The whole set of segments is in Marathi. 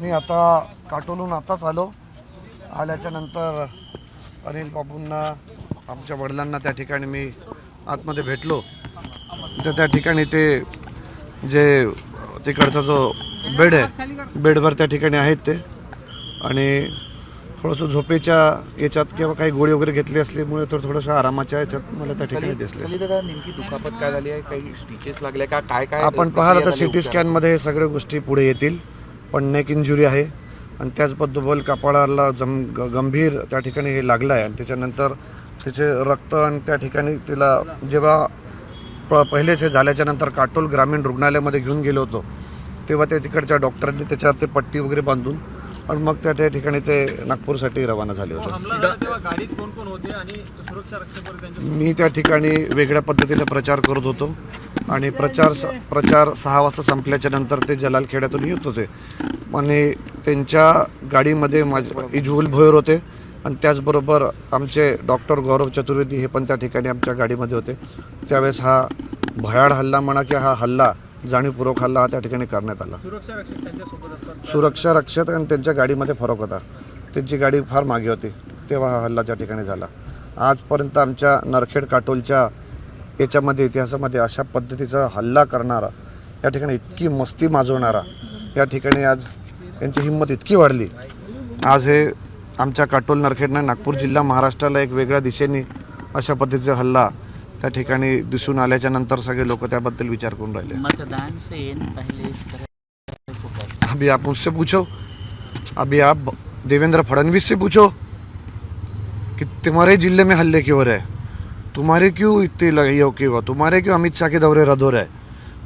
मी आता काटोलून आताच आलो. आल्याच्यानंतर अनिल बाबूंना आमच्या वडिलांना त्या ठिकाणी मी आतमध्ये भेटलो. तर त्या ठिकाणी ते जे तिकडचा जो बेड आहे बेडवर त्या ठिकाणी आहेत ते. आणि थोडंसं झोपेच्या याच्यात किंवा काही गोळी वगैरे घेतली असल्यामुळे तर थोडंसं आरामाच्या याच्यात मला त्या ठिकाणी दिसले. नेमकी दुखापत काय झाली आहे? काही स्टिचेस लागले का? काय काय आपण पाहाल आता सिटी स्कॅनमध्ये हे सगळ्या गोष्टी पुढे येतील. पण नेक इंजुरी आहे. आणि त्याचबद्दल कपाळाला जम गंभीर त्या ठिकाणी हे लागलं आहे आणि त्याच्यानंतर त्याचे रक्त आणि त्या ठिकाणी तिला जेव्हा प पहिलेच हे झाल्याच्यानंतर काटोल ग्रामीण रुग्णालयामध्ये घेऊन गेलो होतो तेव्हा त्या तिकडच्या डॉक्टरांनी त्याच्यावर ते पट्टी वगैरे बांधून आणि मग त्या त्या ठिकाणी ते नागपूरसाठी रवाना झाले होते. मी त्या ठिकाणी वेगळ्या पद्धतीने प्रचार करत होतो. आणि प्रचार स- प्रचार सहा वाजता संपल्याच्या नंतर ते जलालखेड्यातून येत होते आणि त्यांच्या गाडीमध्ये माझे इजवुल भोयर होते. आणि त्याचबरोबर आमचे डॉक्टर गौरव चतुर्वेदी हे पण त्या ठिकाणी आमच्या गाडीमध्ये होते. त्यावेळेस हा भयाड हल्ला म्हणा की हा हल्ला जाणीवपूर्वक हल्ला हा त्या ठिकाणी करण्यात आला. रक्षक सुरक्षा रक्षक आणि त्यांच्या गाडीमध्ये फरक होता. त्यांची गाडी फार मागे होती. तेव्हा हा हल्ला त्या ठिकाणी झाला. आजपर्यंत आमच्या नरखेड काटोलच्या याच्यामध्ये इतिहासामध्ये अशा पद्धतीचा हल्ला करणारा या ठिकाणी इतकी मस्ती माजवणारा या ठिकाणी आज यांची हिंमत इतकी वाढली. आज हे आमच्या काटोल नरखेडनं नागपूर जिल्हा महाराष्ट्राला एक वेगळ्या दिशेने अशा पद्धतीचा हल्ला त्या ठिकाणी दिसून आल्याच्यानंतर सगळे लोक त्याबद्दल विचार करून राहिले. अभी आप मुझसे पूछो। अभी आप देवेंद्र फडणवीस से पूछो कि तुम्हारे जिले में हल्ले क्यों हो रहे हैं? तुम्हारे क्यों इतने लगे ये क्यों हुआ तुम्हारे क्यों अमित शाह के दौरे रद्द हो रहे हैं?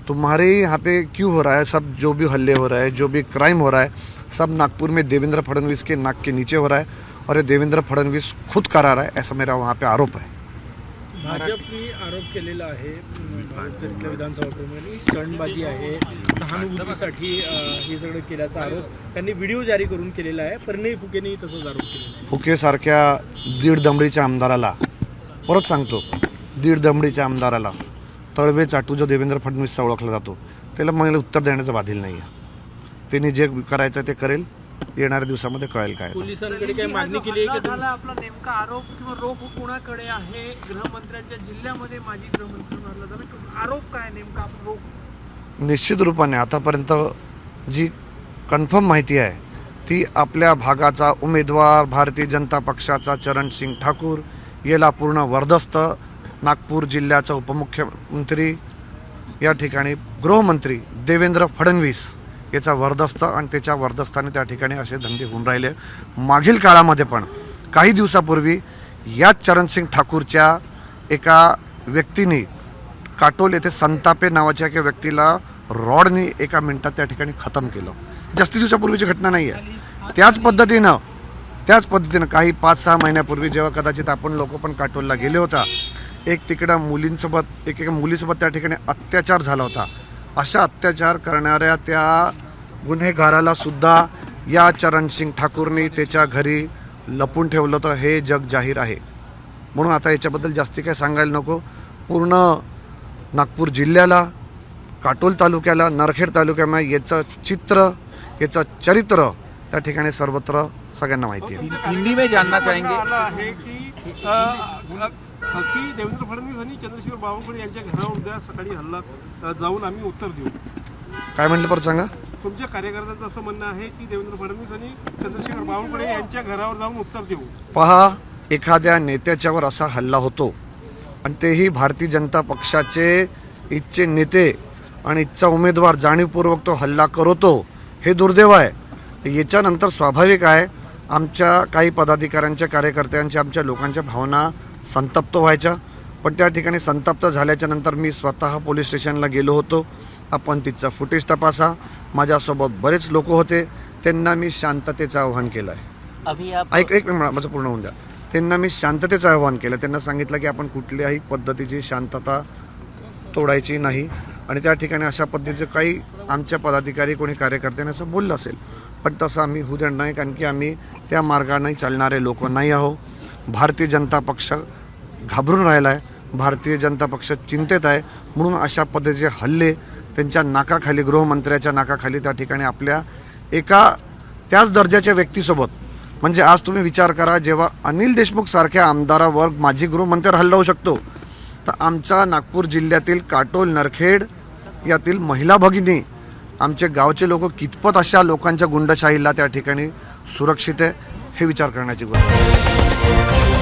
तुम्हारे यहाँ पे क्यों हो रहा है? सब जो भी हल्ले हो रहा है जो भी क्राइम हो रहा है सब नागपुर में देवेंद्र फडणवीस के नाक के नीचे हो रहा है और ये देवेंद्र फडणवीस खुद करा रहा है ऐसा मेरा वहाँ पे आरोप है। भाजपने आरोप केलेला आहे महाराष्ट्रातल्या विधानसभा प्रमुखांनी स्टंटबाजी आहे सहानुभूतीसाठी हे सगळं केल्याचा आरोप त्यांनी व्हिडिओ जारी करून केलेला आहे परिणय फुकेनेही तसंच आरोप केलेला फुकेसारख्या दीड दमडीच्या आमदाराला परत सांगतो दीड दमडीच्या आमदाराला तळवे चाटू जो देवेंद्र फडणवीसचा ओळखला जातो. त्याला मला उत्तर देण्याचं बाधील नाही आहे त्यांनी जे करायचं ते करेल येणाऱ्या दिवसामध्ये कळेल काय पोलिसांकडे काही मागणी केली आहे झाला आपला नेमका आरोप किंवा रोख कोणाकडे आहे? गृहमंत्र्यांच्या जिल्ह्यामध्ये माजी गृहमंत्री मानला जातो आरोप काय नेमका रोख? निश्चित रूपाने आतापर्यंत जी कन्फर्म माहिती आहे ती आपल्या भागाचा उमेदवार भारतीय जनता पक्षाचा चरणसिंग ठाकूर याला पूर्ण वर्धस्त. नागपूर जिल्ह्याचा उपमुख्यमंत्री या ठिकाणी गृहमंत्री देवेंद्र फडणवीस याचा वर्धस्त आणि त्याच्या वर्धस्ताने त्या ठिकाणी असे धंदे होऊन राहिले. मागील काळामध्ये पण काही दिवसापूर्वी याच चरणसिंग ठाकूरच्या एका व्यक्तीने काटोल येथे संतापे नावाच्या एका व्यक्तीला रॉडनी एका मिनटात त्या ठिकाणी खतम केलं. जास्ती दिवसापूर्वीची घटना नाही आहे त्याच पद्धतीनं त्याच पद्धतीनं काही पाच सहा महिन्यापूर्वी जेव्हा कदाचित आपण लोक पण काटोलला गेले होता एक तिकडं मुलींसोबत एक एका मुलीसोबत त्या ठिकाणी अत्याचार झाला होता. अशा अत्याचार करणाऱ्या त्या गुन्हेगाराला सुद्धा या चरणसिंग ठाकूरने त्याच्या घरी लपून ठेवलं होतं. हे जग जाहीर आहे. म्हणून आता याच्याबद्दल जास्ती काय सांगायला नको. पूर्ण नागपूर जिल्ह्याला काटोल तालुक्याला नरखेड तालुक्यामुळे याचं चित्र याचं चरित्र त्या ठिकाणी सर्वत्र सगळ्यांना माहिती आहे. हिंदी में जानना चाहेंगे? आलं आहे की देवेंद्र फडणवीस आणि चंद्रशेखर बावनकुळे यांच्या घरावर उद्या सकाळी हल्ला अ, जाऊन आम्ही उत्तर देऊ. काय म्हणलं परत सांगा? तुमच्या कार्यकर्त्यांचं असं म्हणणं आहे की देवेंद्र फडणवीस आणि चंद्रशेखर बावनकुळे यांच्या घरावर जाऊन उत्तर देऊ. पहा एखाद्या नेत्याच्यावर असा हल्ला होतो आणि तेही भारतीय जनता पक्षाचे इच्छे नेते आणि इच्छा उमेदवार जाणीवपूर्वक तो हल्ला करतो हे दुर्दैव आहे. तर याच्यानंतर स्वाभाविक आहे आमच्या काही पदाधिकाऱ्यांच्या कार्यकर्त्यांच्या आमच्या लोकांच्या भावना संतप्त व्हायच्या. पण त्या ठिकाणी संतप्त झाल्याच्यानंतर मी स्वतः पोलीस स्टेशनला गेलो होतो. आपण तिथचा फुटेज तपासा. माझ्यासोबत बरेच लोक होते. त्यांना मी शांततेचं आव्हान केलं आहे ऐक एक मिनिट माझं पूर्ण होऊन द्या. त्यांना मी शांततेचं आवाहन केलं. त्यांना सांगितलं की आपण कुठल्याही पद्धतीची शांतता तोडायची नाही. आणि त्या ठिकाणी अशा पद्धतीचं काही आमच्या पदाधिकारी कोणी कार्यकर्त्यांनी असं बोललं असेल. पण तसं आम्ही होऊ देणार नाही कारण की आम्ही त्या मार्गाने चालणारे लोक नाही आहो भारतीय जनता पक्ष घाबरून राहिला आहे भारतीय जनता पक्ष चिंतेत आहे. म्हणून अशा पद्धतीचे हल्ले त्यांच्या नाकाखाली गृहमंत्र्याच्या नाकाखाली त्या ठिकाणी आपल्या एका त्याच दर्जाच्या व्यक्तीसोबत. म्हणजे आज तुम्ही विचार करा जेव्हा अनिल देशमुख सारख्या आमदारावर माजी गृहमंत्र्यावर हल्ला होऊ शकतो तर आमच्या नागपूर जिल्ह्यातील काटोल नरखेड यातील महिला भगिनी आमचे गावचे लोक कितपत अशा लोकांच्या गुंडशाहीला त्या ठिकाणी सुरक्षित आहे हे विचार करण्याची गोष्ट